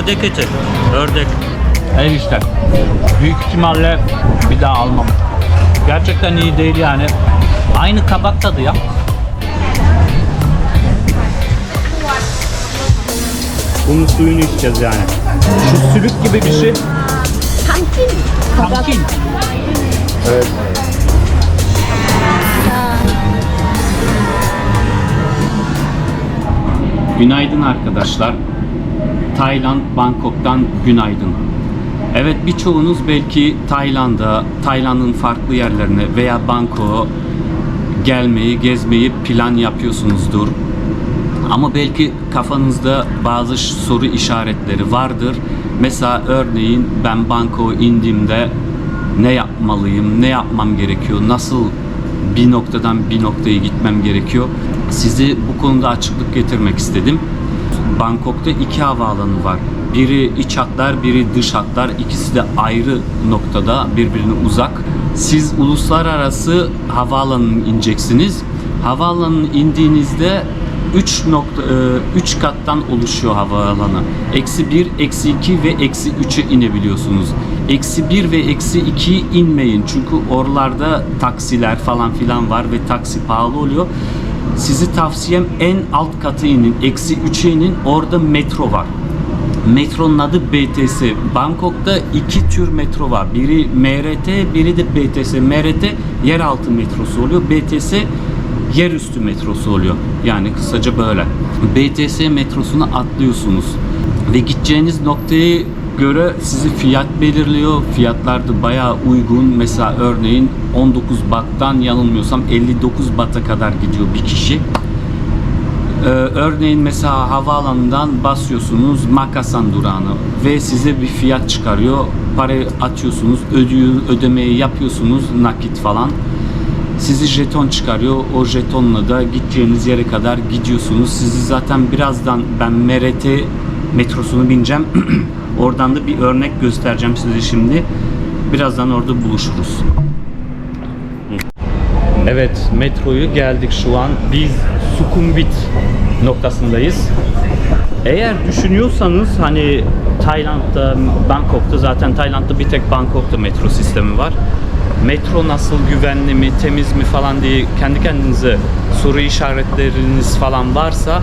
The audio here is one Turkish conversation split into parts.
Ördek eti. Ördek. El işte. Büyük ihtimalle bir daha almam. Gerçekten iyi değil yani. Aynı kabak tadı ya. Bunun suyunu içeceğiz yani. Şu sülük gibi bir şey. Pumpkin. Pumpkin. Evet. Günaydın arkadaşlar. Tayland, Bangkok'tan günaydın. Evet birçoğunuz belki Tayland'a, Tayland'ın farklı yerlerine veya Bangkok'a gelmeyi, gezmeyi plan yapıyorsunuzdur. Ama belki kafanızda bazı soru işaretleri vardır. Mesela örneğin ben Bangkok'a indiğimde ne yapmalıyım, ne yapmam gerekiyor, nasıl bir noktadan bir noktaya gitmem gerekiyor. Sizi bu konuda açıklık getirmek istedim. Bangkok'ta iki havaalanı var. Biri iç hatlar, biri dış hatlar. İkisi de ayrı noktada, birbirine uzak. Siz uluslararası havaalanına ineceksiniz. Havaalanına indiğinizde 3 nokta 3 kattan oluşuyor havaalanı. Eksi 1, eksi 2 ve eksi 3'e inebiliyorsunuz. Eksi 1 ve eksi 2 inmeyin. Çünkü oralarda taksiler falan filan var ve taksi pahalı oluyor. Sizi tavsiyem en alt katı inin. Eksi 3'e inin. Orada metro var. Metronun adı BTS. Bangkok'ta iki tür metro var. Biri MRT, biri de BTS. MRT yeraltı metrosu oluyor. BTS yerüstü metrosu oluyor. Yani kısaca böyle. BTS metrosuna atlıyorsunuz ve gideceğiniz noktaya göre sizi fiyat belirliyor. Fiyatlar da bayağı uygun. Mesela örneğin 19 battan yanılmıyorsam 59 bata kadar gidiyor bir kişi. Ee, örneğin mesela havaalanından basıyorsunuz Makasan durağına ve size bir fiyat çıkarıyor. Parayı atıyorsunuz, ödüyor, ödemeyi yapıyorsunuz nakit falan. Sizi jeton çıkarıyor. O jetonla da gideceğiniz yere kadar gidiyorsunuz. Sizi zaten birazdan ben MRT metrosunu bineceğim. Oradan da bir örnek göstereceğim size şimdi. Birazdan orada buluşuruz. Evet, metroyu geldik şu an. Biz Sukhumvit noktasındayız. Eğer düşünüyorsanız hani Tayland'da, Bangkok'ta zaten Tayland'da bir tek Bangkok'ta metro sistemi var. Metro nasıl güvenli mi, temiz mi falan diye kendi kendinize soru işaretleriniz falan varsa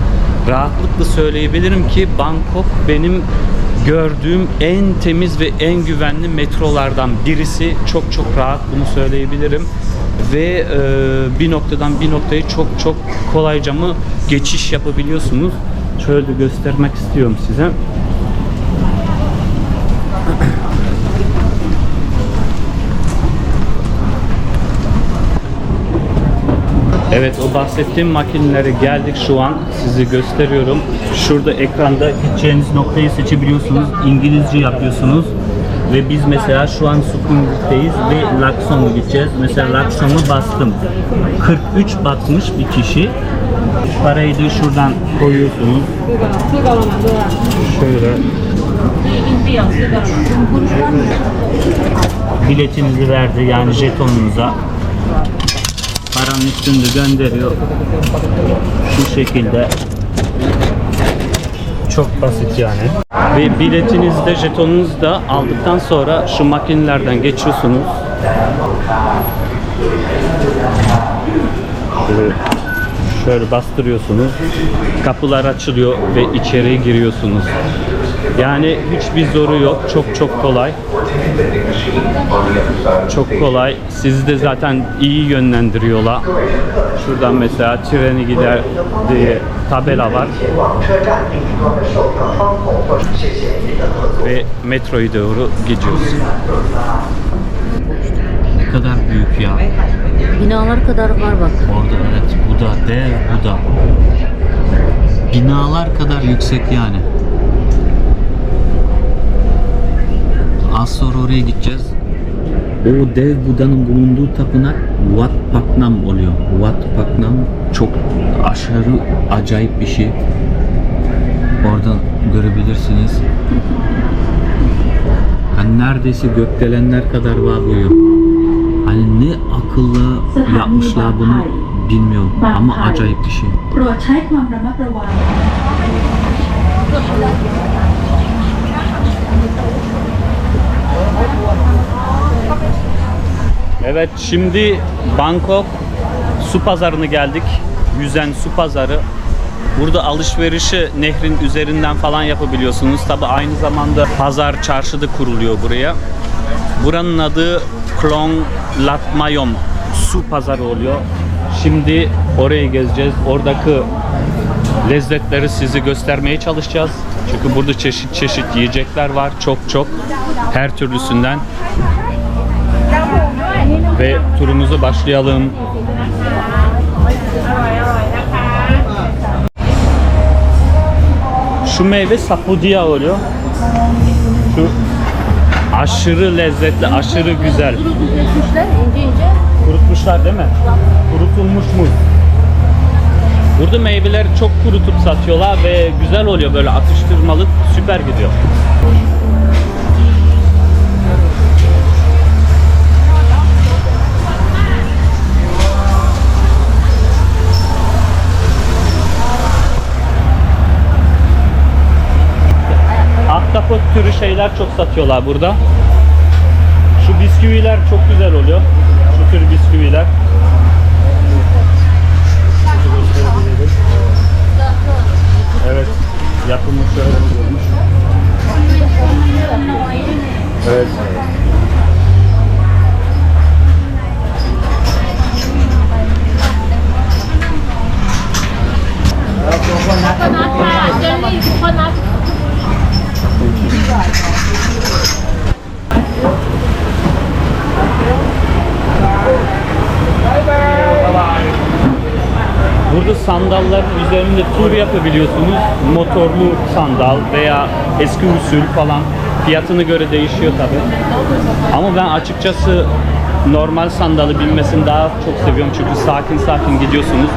rahatlıkla söyleyebilirim ki Bangkok benim gördüğüm en temiz ve en güvenli metrolardan birisi. Çok çok rahat bunu söyleyebilirim. Ve e, bir noktadan bir noktaya çok çok kolayca mı geçiş yapabiliyorsunuz. Şöyle de göstermek istiyorum size. Evet o bahsettiğim makinelere geldik şu an sizi gösteriyorum. Şurada ekranda gideceğiniz noktayı seçebiliyorsunuz. İngilizce yapıyorsunuz. Ve biz mesela şu an Sukhumvit'teyiz ve Lakson'a gideceğiz. Mesela Lakson'u bastım. 43 batmış bir kişi. Parayı da şuradan koyuyorsunuz. Şöyle. Biletinizi verdi yani jetonunuza paranın üstünde gönderiyor. Şu şekilde. Çok basit yani. Ve biletinizi de jetonunuzu da aldıktan sonra şu makinelerden geçiyorsunuz. Şöyle, şöyle bastırıyorsunuz. Kapılar açılıyor ve içeriye giriyorsunuz. Yani hiçbir zoru yok. Çok çok kolay. Çok kolay. Sizi de zaten iyi yönlendiriyorlar. Şuradan mesela treni gider diye tabela var. Ve metroyu doğru gidiyoruz. Ne kadar büyük ya. Binalar kadar var bak. Orada evet bu da dev bu da. Binalar kadar yüksek yani. Az sonra oraya gideceğiz. O dev Buda'nın bulunduğu tapınak Wat Paknam oluyor. Wat Paknam çok aşırı acayip bir şey. Oradan görebilirsiniz. Hani neredeyse gökdelenler kadar var boyu. Hani ne akıllı yapmışlar bunu bilmiyorum ama acayip bir şey. Evet şimdi Bangkok su pazarına geldik. Yüzen su pazarı. Burada alışverişi nehrin üzerinden falan yapabiliyorsunuz. Tabi aynı zamanda pazar çarşı da kuruluyor buraya. Buranın adı Klong Latmayom su pazarı oluyor. Şimdi oraya gezeceğiz. Oradaki lezzetleri sizi göstermeye çalışacağız. Çünkü burada çeşit çeşit yiyecekler var. Çok çok. Her türlüsünden. Ve turumuzu başlayalım. Şu meyve sapudia oluyor. Şu aşırı lezzetli, aşırı güzel. Kesmişler ince ince. Kurutmuşlar değil mi? Kurutulmuş muz. Burada meyveleri çok kurutup satıyorlar ve güzel oluyor böyle atıştırmalık süper gidiyor. Ahtapot türü şeyler çok satıyorlar burada. Şu bisküviler çok güzel oluyor. Şu tür bisküviler. Evet. Yapımı şöyle olmuş. Evet. Burada sandalların üzerinde tur yapabiliyorsunuz. Motorlu sandal veya eski usul falan. Fiyatına göre değişiyor tabi. Ama ben açıkçası normal sandalı binmesini daha çok seviyorum çünkü sakin sakin gidiyorsunuz.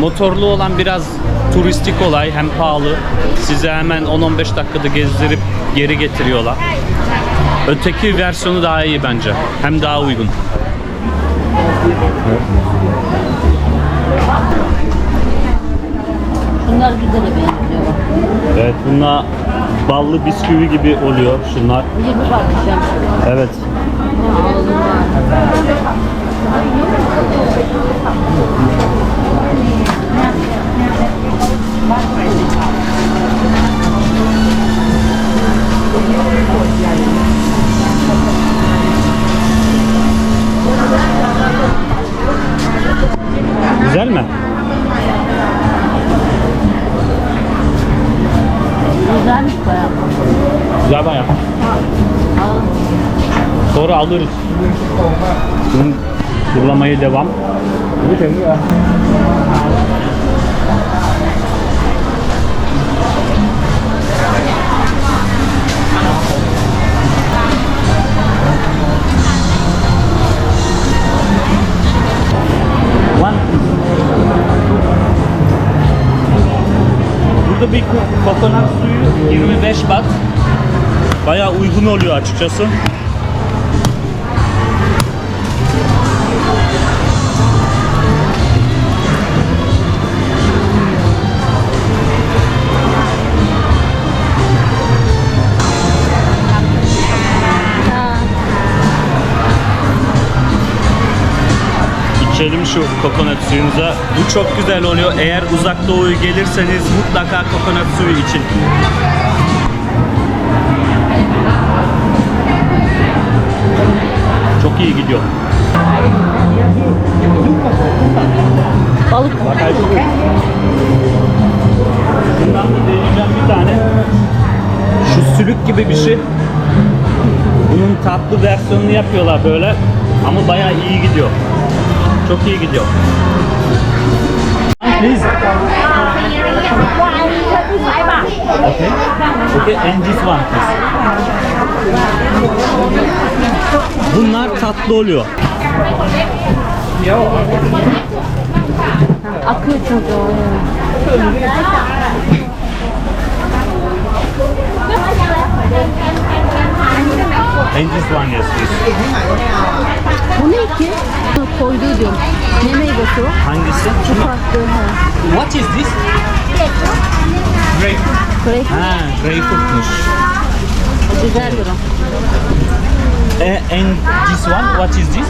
Motorlu olan biraz turistik olay hem pahalı. Size hemen 10-15 dakikada gezdirip geri getiriyorlar. Öteki versiyonu daha iyi bence. Hem daha uygun. Şunlar güzel benziyor. Evet bunlar ballı bisküvi gibi oluyor şunlar. 20 bakmış ya. Evet. Ha, alırız. Şimdi turlamaya devam. Burada bir ko- kokonat suyu 25 bat. Bayağı uygun oluyor açıkçası. İçelim şu kokonat suyumuza. Bu çok güzel oluyor. Eğer uzak doğuya gelirseniz mutlaka kokonat suyu için. Çok iyi gidiyor. Balık. Bundan bir deneyeceğim bir tane. Şu sülük gibi bir şey. Bunun tatlı versiyonunu yapıyorlar böyle. Ama bayağı iyi gidiyor. Çok iyi gidiyor. Please. Okay. Okay, and this one please. Bunlar tatlı oluyor. Çünkü o. And this one yes please. Bu ne ki? Koyduğu diyorum. Ne meyvesi o? Hangisi? Şu farklı. Ha. What is this? Grapefruit. Greyfurt. Ha, greyfurtmuş. Güzeldir o. Eh, and this one, what is this?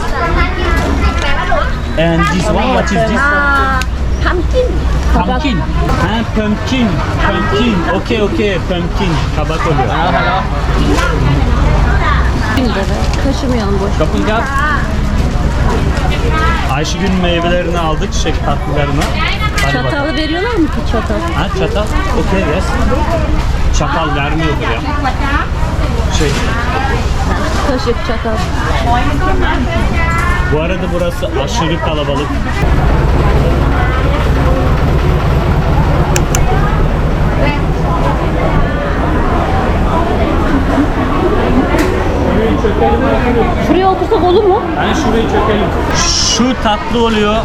And this one, what is this? Aa, pumpkin. Pumpkin. Ha, pumpkin. Pumpkin. Okay, okay. Pumpkin. Kabak oluyor. Şimdi de Taşımayalım boş. Kapınca Ayşegül meyvelerini aldık, şey tatlılarını. Hadi bakalım. Çatalı veriyorlar mı ki çatal? Ha çatal? Okay, yes. Çatal vermiyordur ya. Şey, Kaşık, çatal. bu arada burası aşırı kalabalık. Şuraya otursak olur mu? Hani şurayı çökelim. Şu tatlı oluyor.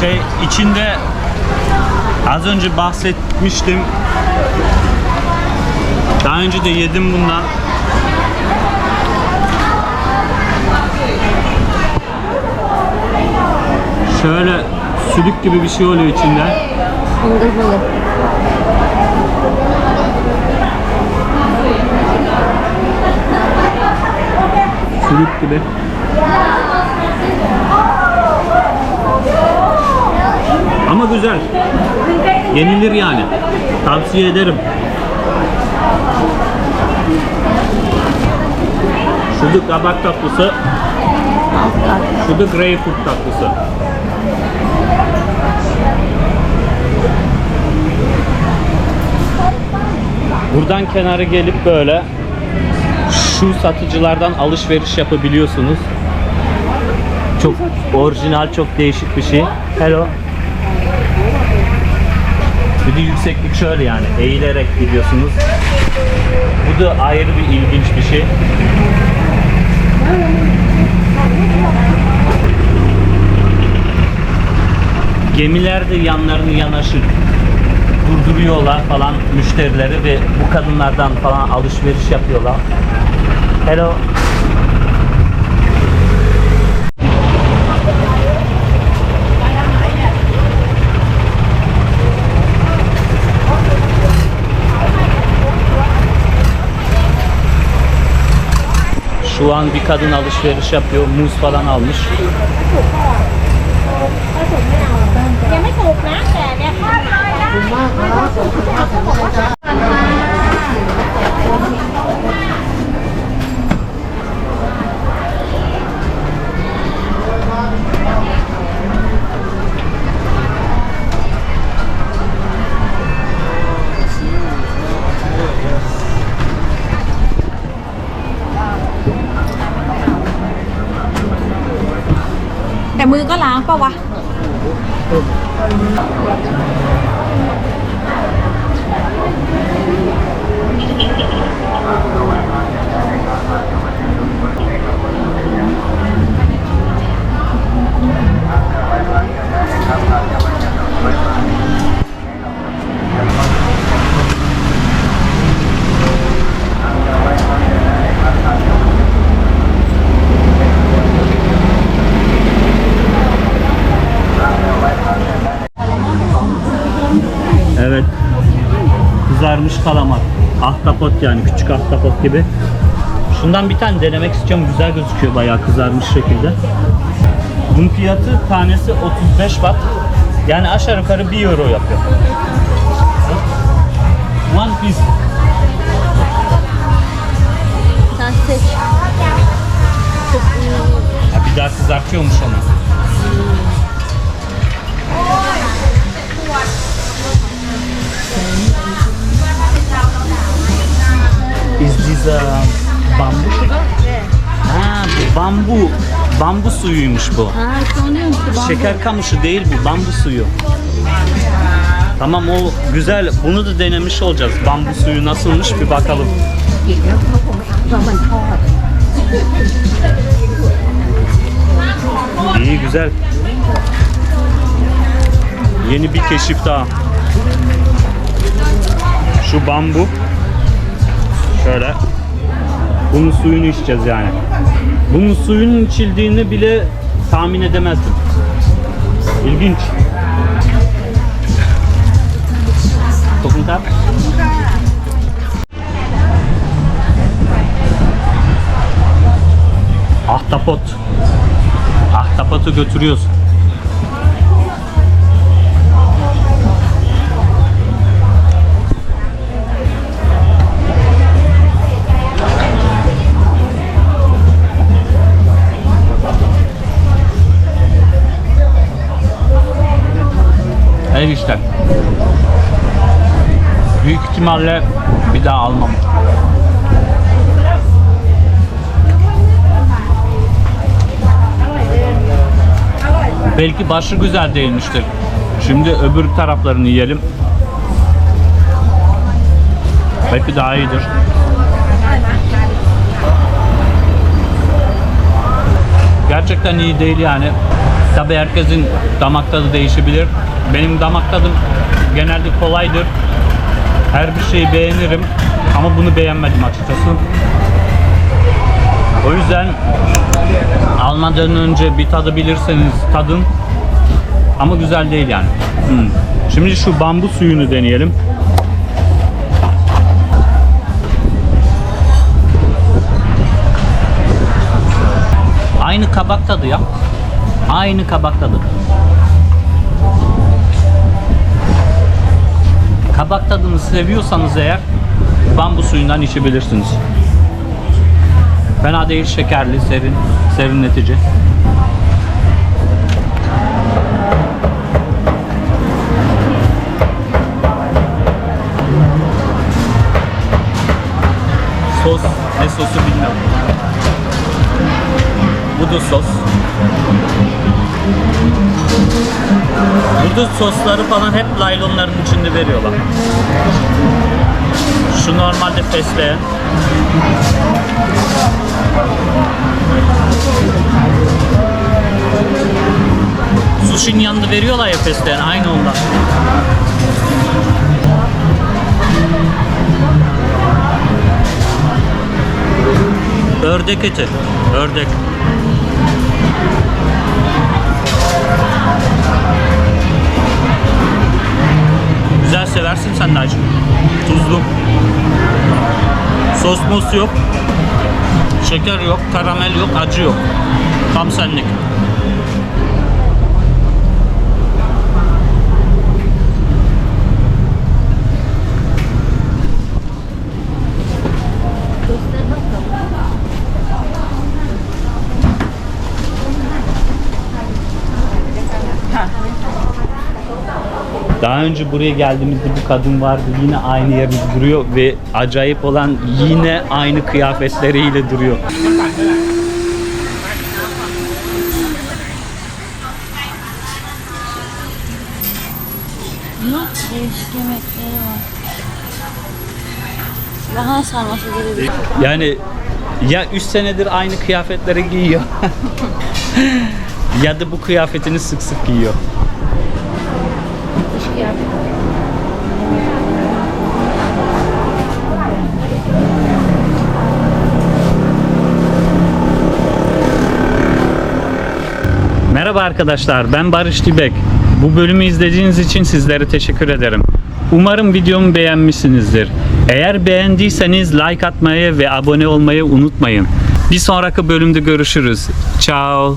Şey içinde az önce bahsetmiştim. Daha önce de yedim bundan. Şöyle sülük gibi bir şey oluyor içinde. Fındırmalı. Sülük gibi. Ama güzel. Yenilir yani. Tavsiye ederim. Şu da kabak tatlısı. Şu da greyfurt tatlısı. Buradan kenara gelip böyle şu satıcılardan alışveriş yapabiliyorsunuz. Çok orijinal, çok değişik bir şey. Hello. Bir de yükseklik şöyle yani eğilerek gidiyorsunuz. Bu da ayrı bir ilginç bir şey. Gemiler de yanlarını yanaşır durduruyorlar falan müşterileri ve bu kadınlardan falan alışveriş yapıyorlar. Hello. Şu an bir kadın alışveriş yapıyor. Muz falan almış. ปะวะ Ahtapot yani küçük ahtapot gibi. Şundan bir tane denemek istiyorum. Güzel gözüküyor bayağı kızarmış şekilde. Bunun fiyatı tanesi 35 baht. Yani aşağı yukarı 1 euro yapıyor. One piece. Sen seç. Ha, bir daha kızartıyormuş onu. Is a bambu sugar? Ha bu bambu. Bambu suyuymuş bu. Ha bambu. Şeker kamışı değil bu, bambu suyu. Tamam o güzel. Bunu da denemiş olacağız. Bambu suyu nasılmış bir bakalım. İyi güzel. Yeni bir keşif daha. Şu bambu. Şöyle. Bunun suyunu içeceğiz yani. Bunun suyunun içildiğini bile tahmin edemezdim. İlginç. Tokumda. Ahtapot. Ahtapotu götürüyorsun. Evet işte. Büyük ihtimalle bir daha almam. Belki başı güzel değilmiştir. Şimdi öbür taraflarını yiyelim. Belki daha iyidir. Gerçekten iyi değil yani. Tabii herkesin damak tadı değişebilir. Benim damak tadım genelde kolaydır. Her bir şeyi beğenirim ama bunu beğenmedim açıkçası. O yüzden almadan önce bir tadı bilirseniz tadın ama güzel değil yani. Hmm. Şimdi şu bambu suyunu deneyelim. Aynı kabak tadı ya. Aynı kabak tadı. Kabak tadını seviyorsanız eğer bambu suyundan içebilirsiniz. Fena değil şekerli, serin, serinletici. Sos, ne sosu bilmiyorum. Bu da sos. Burada sosları falan hep laylonların içinde veriyorlar. Şu normalde fesleğen. Sushi'nin yanında veriyorlar ya fesleğen aynı ondan. Ördek eti. Ördek. Güzel seversin sen de acı. Tuzlu. Sos mos yok. Şeker yok, karamel yok, acı yok. Tam senlik. Daha önce buraya geldiğimizde bu kadın vardı yine aynı yerde duruyor ve acayip olan yine aynı kıyafetleriyle duruyor. Değişik yemekleri var. Lahana sarması gibi Yani ya 3 senedir aynı kıyafetleri giyiyor ya da bu kıyafetini sık sık giyiyor. Merhaba arkadaşlar ben Barış Dibek. Bu bölümü izlediğiniz için sizlere teşekkür ederim. Umarım videomu beğenmişsinizdir. Eğer beğendiyseniz like atmayı ve abone olmayı unutmayın. Bir sonraki bölümde görüşürüz. Ciao.